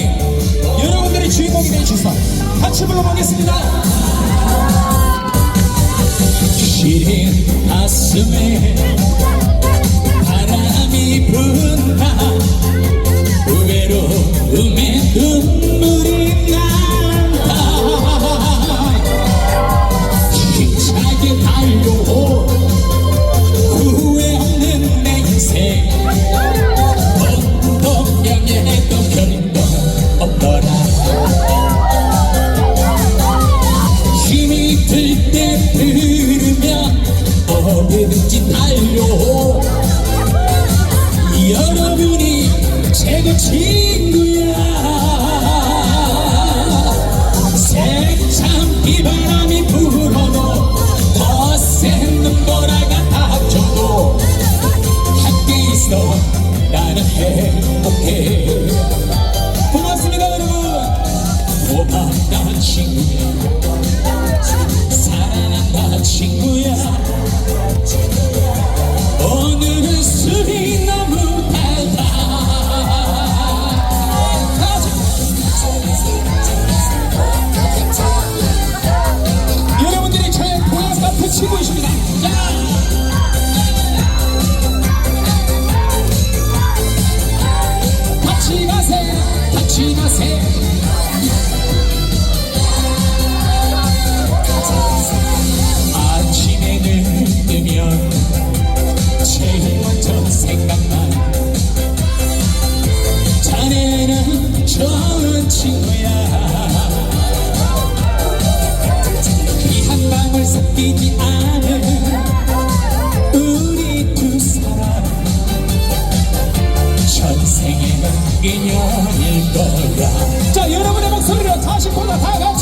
여러분이 여러분들이 주인공이 되주소 같이 불러보겠습니다. 시린 가슴에 바람이 분다. 나는 인연일 거야 자 여러분의 목소리로 다시 보다 다 같이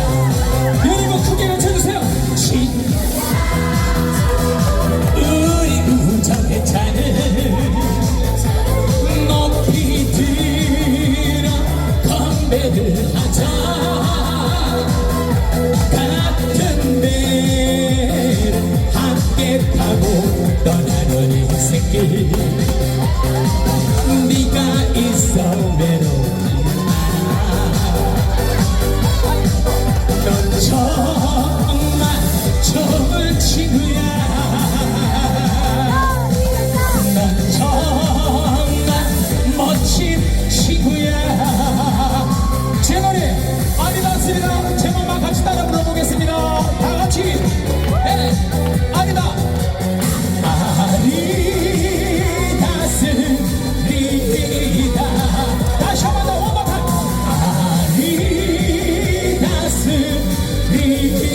함께 타고 떠나는 새길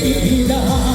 滴滴